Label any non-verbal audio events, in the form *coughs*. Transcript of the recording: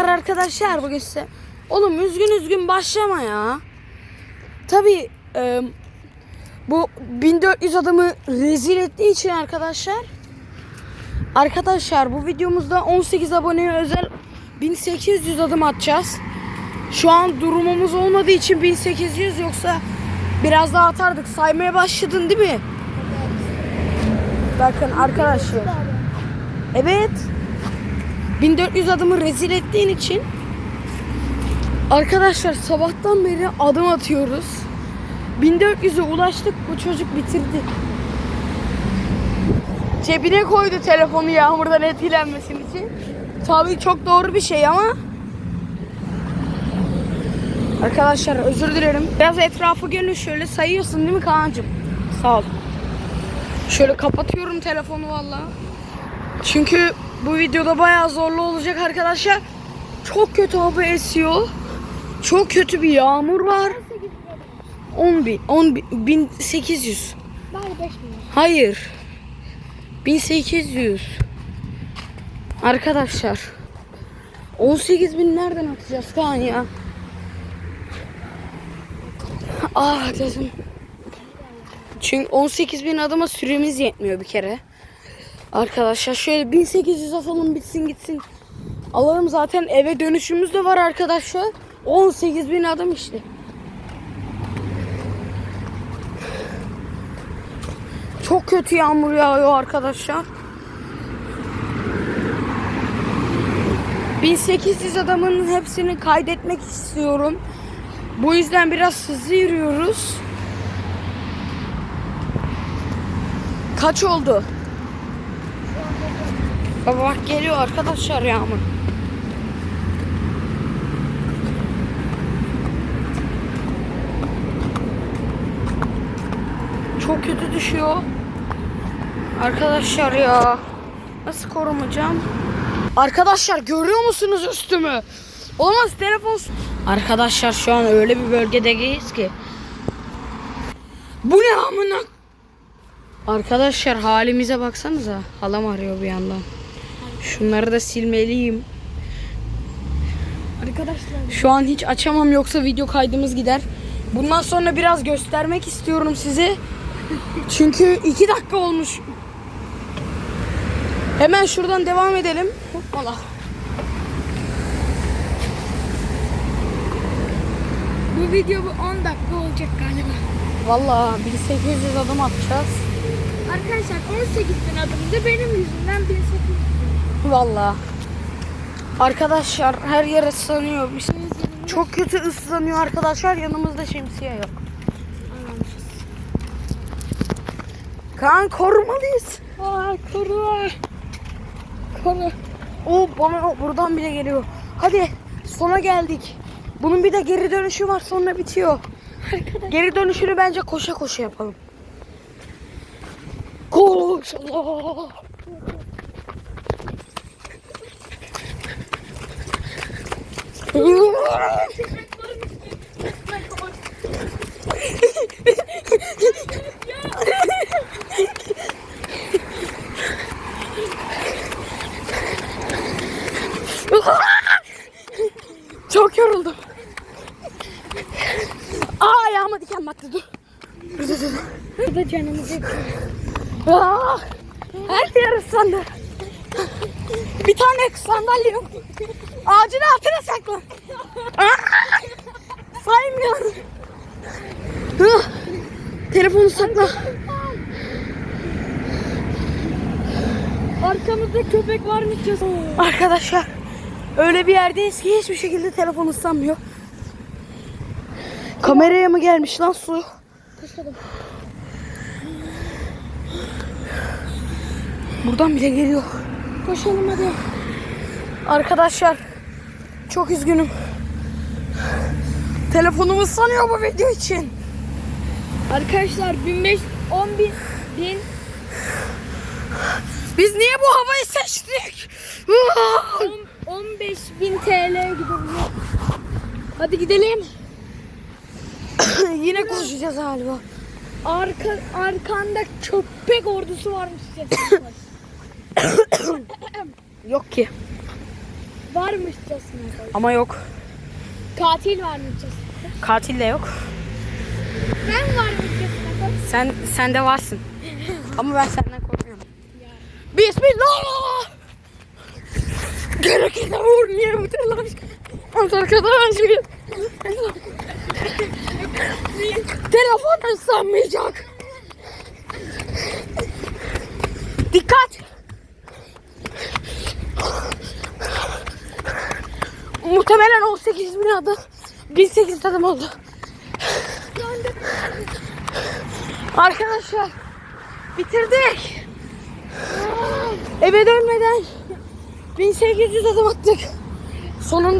Merhabalar arkadaşlar bugün size. Oğlum üzgün üzgün başlama ya. Tabi bu 1400 adamı rezil ettiği için arkadaşlar. Arkadaşlar bu videomuzda 18 aboneye özel 1800 adım atacağız. Şu an durumumuz olmadığı için 1800 yoksa biraz daha atardık. Saymaya başladın değil mi? Bakın arkadaşlar. Evet. 1400 adımı rezil ettiğin için arkadaşlar sabahtan beri adım atıyoruz. 1400'e ulaştık bu çocuk bitirdi. Cebine koydu telefonu yağmurdan etkilenmesin için. Tabii çok doğru bir şey ama Arkadaşlar özür dilerim. Biraz etrafı gelin şöyle sayıyorsun değil mi Kaan'cığım? Sağ ol. Şöyle kapatıyorum telefonu vallahi. Çünkü bu videoda bayağı zorlu olacak arkadaşlar. Çok kötü hava esiyor. Çok kötü bir yağmur var. 10 bin, 10 bin, 1800. Bari 5 milyon. Hayır. 1800. Arkadaşlar. 18 bin nereden atacağız Kaan ya? Ah gözüm. Çünkü 18 bin adıma süremiz yetmiyor bir kere. Arkadaşlar şöyle 1800 atalım bitsin gitsin. Alalım zaten eve dönüşümüz de var arkadaşlar. 18 bin adım işte. Çok kötü yağmur yağıyor arkadaşlar. 1800 adamın hepsini kaydetmek istiyorum. Bu yüzden biraz hızlı yürüyoruz. Kaç oldu? Baba bak geliyor arkadaşlar yağmur. Çok kötü düşüyor. Arkadaşlar ya. Nasıl korumayacağım? Arkadaşlar görüyor musunuz üstümü? Olmaz telefon. Arkadaşlar şu an öyle bir bölgedeyiz ki. Bu ne amına? Arkadaşlar halimize baksanıza. Halam arıyor bir yandan. Şunları da silmeliyim. Arkadaşlar Şu an hiç açamam yoksa video kaydımız gider. Bundan sonra biraz göstermek istiyorum size. *laughs* Çünkü iki dakika olmuş. Hemen şuradan devam edelim. Hoppala. bu video bu 10 dakika olacak galiba. Vallahi 1800 adım atacağız. Arkadaşlar 18 bin adımdı benim yüzümden 1800 bin. Vallahi. Arkadaşlar her yer ıslanıyor. Biz çok kötü ıslanıyor arkadaşlar. Yanımızda şemsiye yok. Kaan korumalıyız. Aa koru. Koru. O bana buradan bile geliyor. Hadi sona geldik. Bunun bir de geri dönüşü var sonra bitiyor. Geri dönüşünü bence koşa koşa yapalım. Koş. Allah. Çok yoruldum. Aa ayağıma diken battı dur. Dur dur dur. Burada canımız yakıyor. Aa, her yer ıslandı. Bir tane sandalye yok. Ağacın altına saklan. *laughs* Saymıyorum. Telefonu sakla. Arkamızda köpek varmış ya. Arkadaşlar öyle bir yerdeyiz ki hiçbir şekilde telefon ıslanmıyor. Kameraya mı gelmiş lan su? Koşalım. Buradan bile geliyor. Koşalım hadi. Arkadaşlar çok üzgünüm. Telefonum ıslanıyor bu video için. Arkadaşlar 1500 10 bin bin Biz niye bu havayı seçtik? 10, 15 bin TL gidebilir. Hadi gidelim. *coughs* Yine konuşacağız galiba. Arka arkanda köpek ordusu varmış. *coughs* Yok ki. Varmışçasına koy. Ama yok. Katil varmışçasına. Katil de yok. Ben varmışçasına koy. Sen sen de varsın. *laughs* Ama ben senden korkuyorum. Bismillah. Gerekirse vur niye bu telaş? Arkadaşlar. *laughs* Telefon ıslanmayacak. Muhtemelen 18 bin adım. 1800 adım oldu. Arkadaşlar bitirdik. Eve dönmeden 1800 adım attık. Sonunda